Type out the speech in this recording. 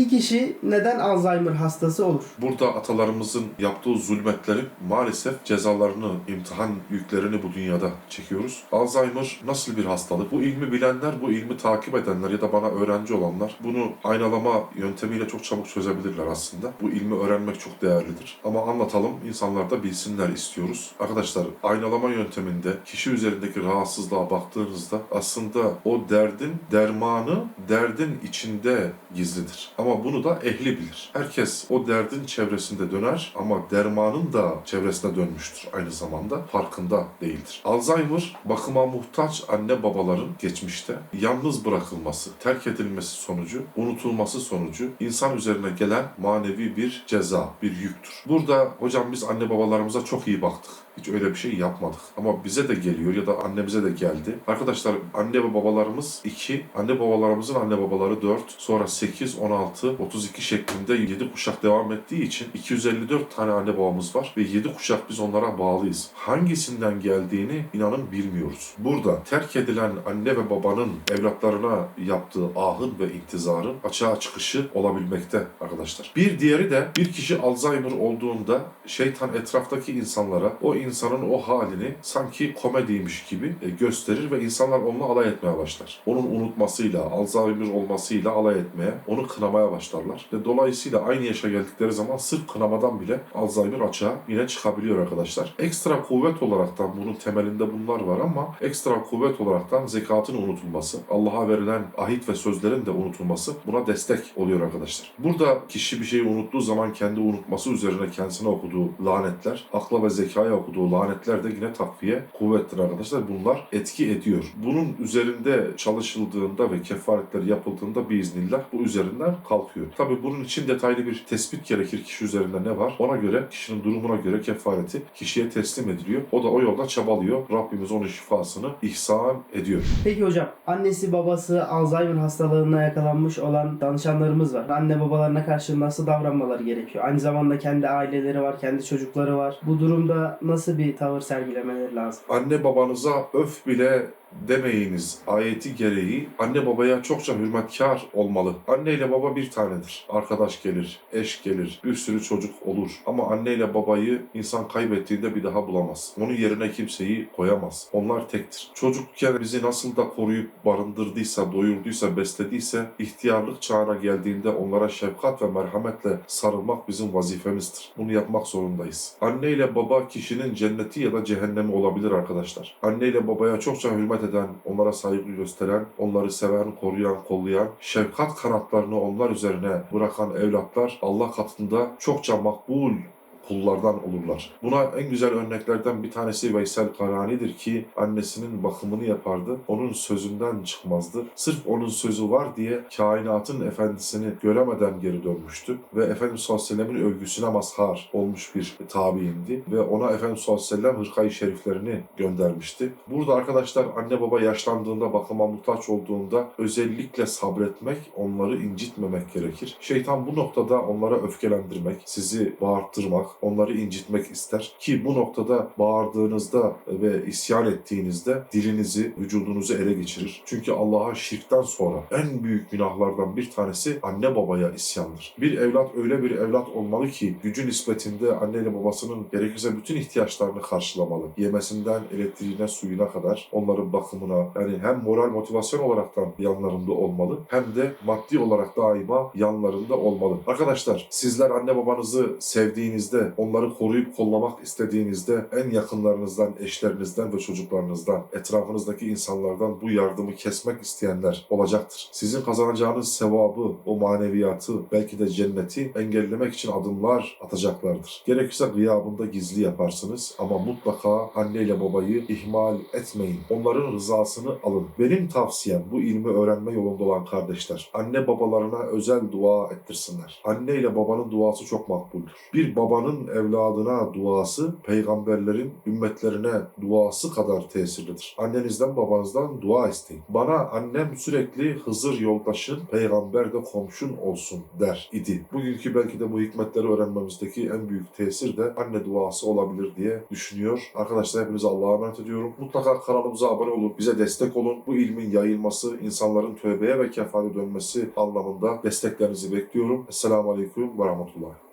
Bir kişi neden Alzheimer hastası olur? Burada atalarımızın yaptığı zulmetlerin maalesef cezalarını, imtihan yüklerini bu dünyada çekiyoruz. Alzheimer nasıl bir hastalık? Bu ilmi bilenler, bu ilmi takip edenler ya da bana öğrenci olanlar bunu aynalama yöntemiyle çok çabuk çözebilirler aslında. Bu ilmi öğrenmek çok değerlidir. Ama anlatalım, insanlar da bilsinler istiyoruz. Arkadaşlar aynalama yönteminde kişi üzerindeki rahatsızlığa baktığınızda aslında o derdin dermanı derdin içinde gizlidir. Ama bunu da ehli bilir. Herkes o derdin çevresinde döner ama dermanın da çevresine dönmüştür aynı zamanda. Farkında değildir. Alzheimer bakıma muhtaç anne babaların geçmişte yalnız bırakılması, terk edilmesi sonucu, unutulması sonucu insan üzerine gelen manevi bir ceza, bir yüktür. Burada hocam biz anne babalarımıza çok iyi baktık. Hiç öyle bir şey yapmadık. Ama bize de geliyor ya da annemize de geldi. Arkadaşlar anne ve babalarımız 2, anne babalarımızın anne babaları 4, sonra 8, 16, 32 şeklinde 7 kuşak devam ettiği için 254 tane anne babamız var ve 7 kuşak biz onlara bağlıyız. Hangisinden geldiğini inanın bilmiyoruz. Burada terk edilen anne ve babanın evlatlarına yaptığı ahın ve intizarın açığa çıkışı olabilmekte arkadaşlar. Bir diğeri de bir kişi Alzheimer olduğunda şeytan etraftaki insanlara o insanın o halini sanki komediymiş gibi e, gösterir ve insanlar onunla alay etmeye başlar. Onun unutmasıyla, Alzheimer olmasıyla alay etmeye, onu kınamaya başlarlar. Ve dolayısıyla aynı yaşa geldikleri zaman sırf kınamadan bile Alzheimer açığa yine çıkabiliyor arkadaşlar. Ekstra kuvvet olaraktan bunun temelinde bunlar var ama ekstra kuvvet olaraktan zekatın unutulması, Allah'a verilen ahit ve sözlerin de unutulması buna destek oluyor arkadaşlar. Burada kişi bir şeyi unuttuğu zaman kendi unutması üzerine kendisine okuduğu lanetler, akla ve zekaya okuduğu lanetler de yine takviye kuvvettir arkadaşlar. Bunlar etki ediyor. Bunun üzerinde çalışıldığında ve kefaretler yapıldığında biiznillah bu üzerinden kalkıyor. Tabi bunun için detaylı bir tespit gerekir kişi üzerinde ne var. Ona göre kişinin durumuna göre kefareti kişiye teslim ediliyor. O da o yolda çabalıyor. Rabbimiz onun şifasını ihsan ediyor. Peki hocam, annesi babası Alzheimer hastalığına yakalanmış olan danışanlarımız var. Anne babalarına karşı nasıl davranmaları gerekiyor? Aynı zamanda kendi aileleri var, kendi çocukları var. Bu durumda nasıl bir tavır sergilemeleri lazım? Anne babanıza öf bile demeyiniz ayeti gereği anne babaya çokça hürmetkar olmalı. Anne ile baba bir tanedir. Arkadaş gelir, eş gelir, bir sürü çocuk olur. Ama anne ile babayı insan kaybettiğinde bir daha bulamaz. Onun yerine kimseyi koyamaz. Onlar tektir. Çocukken bizi nasıl da koruyup barındırdıysa, doyurduysa, beslediyse ihtiyarlık çağına geldiğinde onlara şefkat ve merhametle sarılmak bizim vazifemizdir. Bunu yapmak zorundayız. Anne ile baba kişinin cenneti ya da cehennemi olabilir arkadaşlar. Anne ile babaya çokça hürmet eden, onlara saygı gösteren, onları seven, koruyan, kollayan, şefkat kanatlarını onlar üzerine bırakan evlatlar Allah katında çokça makbul kullardan olurlar. Buna en güzel örneklerden bir tanesi Veysel Karani'dir ki annesinin bakımını yapardı. Onun sözünden çıkmazdı. Sırf onun sözü var diye kainatın efendisini göremeden geri dönmüştü. Ve Efendimiz sallallahu aleyhi ve sellemin övgüsüne mazhar olmuş bir tabiindi. Ve ona Efendimiz sallallahu aleyhi ve sellem hırkayı şeriflerini göndermişti. Burada arkadaşlar anne baba yaşlandığında, bakıma muhtaç olduğunda özellikle sabretmek, onları incitmemek gerekir. Şeytan bu noktada onlara öfkelendirmek, sizi bağırttırmak, onları incitmek ister. Ki bu noktada bağırdığınızda ve isyan ettiğinizde dilinizi, vücudunuzu ele geçirir. Çünkü Allah'a şirkten sonra en büyük günahlardan bir tanesi anne babaya isyandır. Bir evlat öyle bir evlat olmalı ki gücü nispetinde anneyle babasının gerekirse bütün ihtiyaçlarını karşılamalı. Yemesinden elektriğine, suyuna kadar onların bakımına yani hem moral motivasyon olaraktan yanlarında olmalı hem de maddi olarak daima yanlarında olmalı. Arkadaşlar sizler anne babanızı sevdiğinizde, onları koruyup kollamak istediğinizde en yakınlarınızdan, eşlerinizden ve çocuklarınızdan, etrafınızdaki insanlardan bu yardımı kesmek isteyenler olacaktır. Sizin kazanacağınız sevabı, o maneviyatı, belki de cenneti engellemek için adımlar atacaklardır. Gerekirse gıyabında gizli yaparsınız ama mutlaka anneyle babayı ihmal etmeyin. Onların rızasını alın. Benim tavsiyem bu ilmi öğrenme yolunda olan kardeşler. Anne babalarına özel dua ettirsinler. Anne ile babanın duası çok makbuldür. Bir babanın babanın evladına duası peygamberlerin ümmetlerine duası kadar tesirlidir. Annenizden babanızdan dua isteyin. Bana annem sürekli Hızır yoldaşın peygamber de komşun olsun der idi. Bugünkü belki de bu hikmetleri öğrenmemizdeki en büyük tesir de anne duası olabilir diye düşünüyor. Arkadaşlar hepinize Allah'a emanet ediyorum. Mutlaka kanalımıza abone olun, bize destek olun. Bu ilmin yayılması, insanların tövbeye ve kefale dönmesi anlamında desteklerinizi bekliyorum. Esselamu Aleyküm ve Rahmetullah.